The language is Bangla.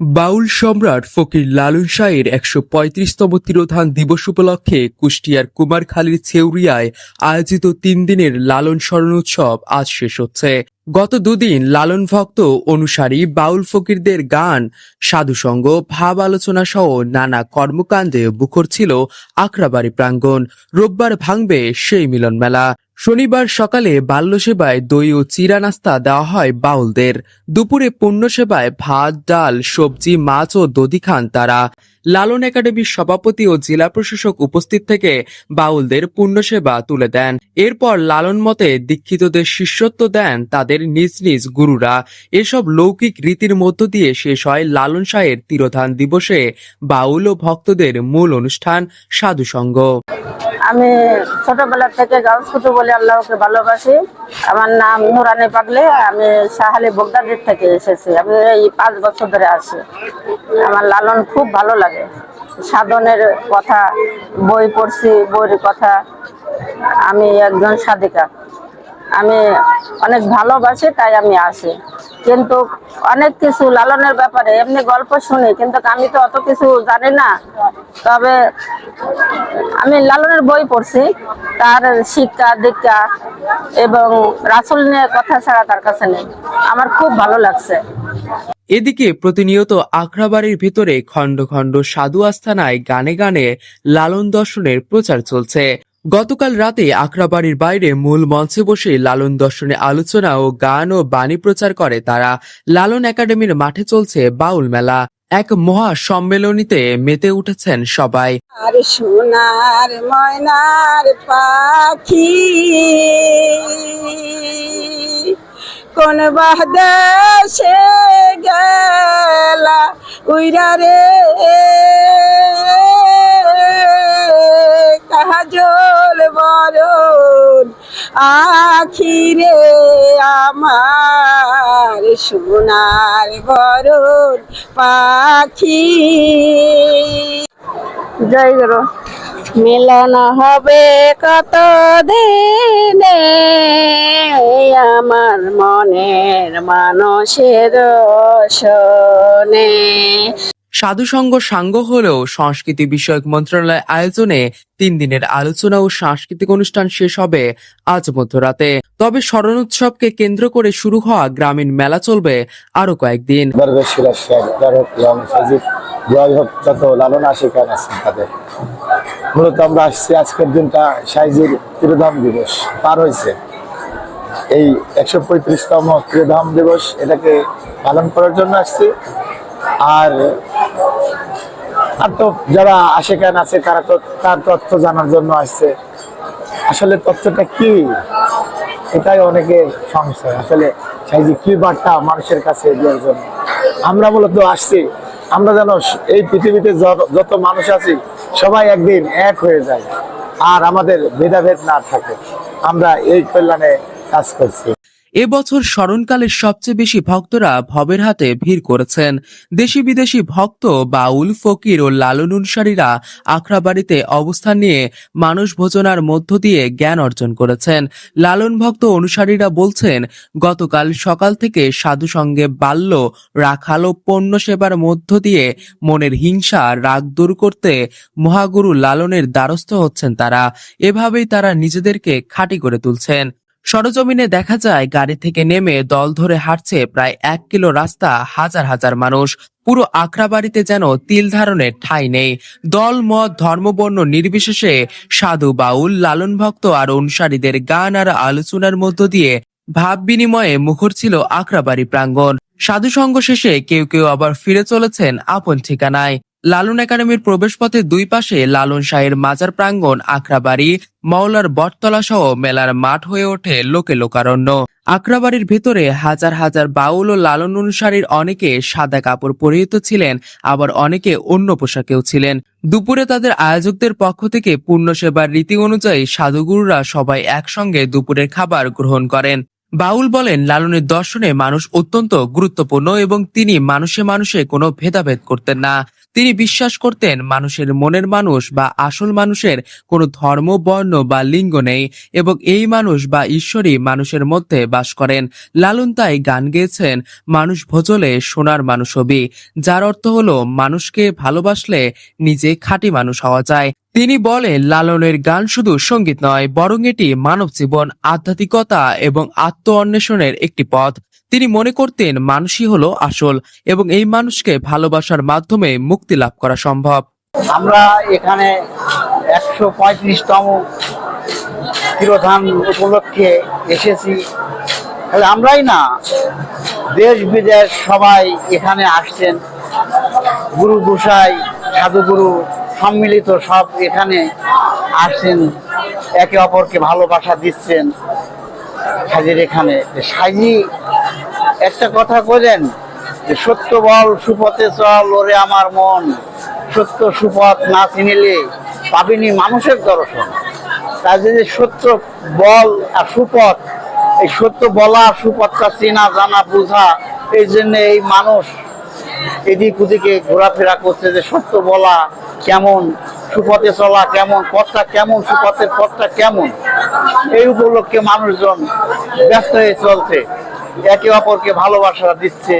বাউল সম্রাট ফকির লালন শাহের একশো পঁয়ত্রিশতম তিরোধান দিবস উপলক্ষে কুষ্টিয়ার কুমারখালীর ছেউরিয়ায় আয়োজিত তিন দিনের লালন স্মরণ উৎসব আজ শেষ হচ্ছে। গত দুদিন লালন ভক্ত অনুসারী বাউল ফকিরদের গান, সাধুসঙ্গ, ভাব আলোচনা সহ নানা কর্মকাণ্ডে মুখর ছিল আখড়াবাড়ি প্রাঙ্গণ। রোববার ভাঙবে সেই মিলন মেলা। শনিবার সকালে বাল্য সেবায় দই ও চিরা নাস্তা দেওয়া হয় বাউলদের। দুপুরে পূর্ণ সেবায় ভাত, ডাল, সবজি, মাছ ও দধি খান তারা। লালন একাডেমির সভাপতি ও জেলা প্রশাসক উপস্থিত থেকে বাউলদের পূর্ণ সেবা তুলে দেন। এরপর লালন মতে দীক্ষিতদের শিষ্যত্ব দেন তাদের নিজ নিজ গুরুরা। এসব লৌকিক রীতির মধ্য দিয়ে শেষ হয় লালন শাহের তিরোধান দিবসে বাউল ও ভক্তদের মূল অনুষ্ঠান সাধুসঙ্গ। আমি ছোটবেলা থেকে গাউস কুটু বলে আল্লাহকে ভালোবাসি। আমার নাম নুরানি পাগলে, আমি সাহালি বগদাদির থেকে এসেছি। আমি এই পাঁচ বছর ধরে আছি। আমার লালন খুব ভালো লাগে। সাধনের কথা, বই পড়ছি, বইয়ের কথা। আমি একজন সাধিকা। আমি অনেক ভালোবাসি, তাই আমি আসি। কিন্তু অনেক কিছু লালনের ব্যাপারে এমনি গল্প শুনি, কিন্তু আমি তো অত কিছু জানি না। তবে আমি লালনের বই পড়ছি, তার শিক্ষা, দীক্ষা এবং রাসুল নিয়ে কথা ছাড়া তার কাছে নেই। আমার খুব ভালো লাগছে। এদিকে প্রতিনিয়ত আখড়াবাড়ির ভেতরে খণ্ড খণ্ড সাধু আস্থানায় গানে গানে লালন দর্শনের প্রচার চলছে। গতকাল রাতে আখড়াবাড়ির বাইরে মূল মঞ্চে বসে লালন দর্শনে আলোচনা ও গান ও বাণী প্রচার করে তারা লালন একাডেমির মাঠে চলছে বাউল মেলা। এক মহা সম্মেলনীতে মেতে উঠেছেন সবাই। আর সোনার ময়নার পাখি, কোন বাহদেশে গেলা উইরা রে আখিরে আমার সোনার বরণ পাখি। জয় গুরু। মিলন হবে কত দিনে আমার মনের মানুষের শোনে। সাধুসঙ্গ সাঙ্গ হলেও সংস্কৃতি বিষয়ক মন্ত্রণালয় আয়োজনে তিন দিনের আলোচনা ও সাংস্কৃতিক অনুষ্ঠান শেষ হবে আজ মধ্যরাতে। তবে স্মরণ উৎসবকে কেন্দ্র করে শুরু হওয়া গ্রামীণ মেলা চলবে আরও কয়েকদিন। জয় হোক, যত লালন মূলত আমরা আসছি আজকের দিনটা সাইজির তিরোধাম দিবস, পার হয়েছে। এই একশো পঁয়ত্রিশতম তিরোধাম দিবস এটাকে পালন করার জন্য আসছি। আর আর তো যারা আশেকান আছে, তারা তো তার তথ্য জানার জন্য আসছে। আসলে তথ্যটা কি? এটাই অনেকের সংশয়। আসলে সেই যে কি বার্তা মানুষের কাছে দেওয়ার জন্য। আমরা মূলত আসছি। আমরা যেন এই পৃথিবীতে যত মানুষ আছি, সবাই একদিন এক হয়ে যায় আর আমাদের ভেদাভেদ না থাকে। আমরা এই কল্যাণে কাজ করছি। এবছর স্মরণকালে সবচেয়ে বেশি ভক্তরা ভবের হাতে ভিড় করেছেন। দেশি বিদেশি ভক্ত বাউল, ফকির ও লালন অনুসারীরা আখড়াবাড়িতে অবস্থান নিয়ে মানুষ ভোজনার মধ্য দিয়ে জ্ঞান অর্জন করেছেন। লালন ভক্ত অনুসারীরা বলছেন, গতকাল সকাল থেকে সাধু সঙ্গে বাল্য, রাখাল ও পণ্য সেবার মধ্য দিয়ে মনের হিংসা, রাগ দূর করতে মহাগুরু লালনের দ্বারস্থ হচ্ছেন তারা। এভাবেই তারা নিজেদেরকে খাঁটি করে তুলছেন। সরজমিনে দেখা যায়, গাড়ি থেকে নেমে দল ধরে হাঁটছে প্রায় এক কিলো রাস্তা হাজার হাজার মানুষ। পুরো আখড়াবাড়িতে যেন তিল ধারণের ঠাঁই নেই। দল, মত ধর্মবর্ণ নির্বিশেষে সাধু, বাউল, লালন ভক্ত আর অনুসারীদের গান আর আলোচনার মধ্য দিয়ে ভাব বিনিময়ে মুখর ছিল আখড়াবাড়ি প্রাঙ্গণ। সাধু সঙ্গ শেষে কেউ কেউ আবার ফিরে চলেছেন আপন ঠিকানায়। লালন একাডেমির প্রবেশপথে দুই পাশে লালন শাহের মাজার প্রাঙ্গণ, আখড়াবাড়ি, মাওলার বটতলা সহ মেলার মাঠ হয়ে ওঠে লোকে লোকারণ্য। আখড়াবাড়ির ভেতরে হাজার হাজার বাউল ও লালন অনুসারীর অনেকে সাদা কাপড় পরিহিত ছিলেন, আবার অনেকে অন্য পোশাকেও ছিলেন। দুপুরে তাদের আয়োজকদের পক্ষ থেকে পূর্ণ সেবার রীতি অনুযায়ী সাধুগুরুরা সবাই একসঙ্গে দুপুরের খাবার গ্রহণ করেন। বাউল বলেন, লালনের দর্শনে মানুষ অত্যন্ত গুরুত্বপূর্ণ এবং তিনি মানুষে মানুষে কোনো ভেদাভেদ করতেন না। তিনি বিশ্বাস করতেন মানুষের মনের মানুষ বা আসল মানুষের কোনো ধর্ম, বর্ণ বা লিঙ্গ নেই এবং এই মানুষ বা ঈশ্বরই মানুষের মধ্যে বাস করেন। লালন তাই গান গেয়েছেন, মানুষ ভোজলে সোনার মানুষ হবি। যার অর্থ হলো, মানুষকে ভালোবাসলে নিজে খাঁটি মানুষ হওয়া যায়। তিনি বলেন, লালনের গান শুধু সংগীত নয়, বরং এটি মানব জীবন আধ্যাত্মিকতা এবং আত্ম অন্বেষণের একটি পথ। তিনি মনে করতেন মানুষই হলো আসল এবং এই মানুষকে ভালোবাসার মাধ্যমে মুক্তি লাভ করা সম্ভব। আমরা এখানে একশো পঁয়ত্রিশতম তিরোধান উপলক্ষে এসেছি। তাহলে আমরাই না, দেশ বিদেশ সবাই এখানে আসছেন। গুরু গোসাই, সাধুগুরু সম্মিলিত সব এখানে আসছেন, একে অপরকে ভালোবাসা দিচ্ছেন। সাজির এখানে সাজি একটা কথা যে সত্য বল, সুপথে চল ওরে আমার মন। সত্য, সুপথ না চিনিলে পাবিনি মানুষের দর্শন। তাই যে সত্য বল আর সুপথ, এই সত্য বলা, সুপথটা চেনা, জানা, বোঝা, এই জন্য এই মানুষ এদিক ওদিকে ঘোরাফেরা করছে যে সত্য বলা কেমন, সুপথে চলা কেমন, পথটা কেমন, সুপথের পথটা কেমন। এই উপলক্ষে মানুষজন ব্যস্ত হয়ে চলছে। একে অপরকে ভালোবাসা দিচ্ছে।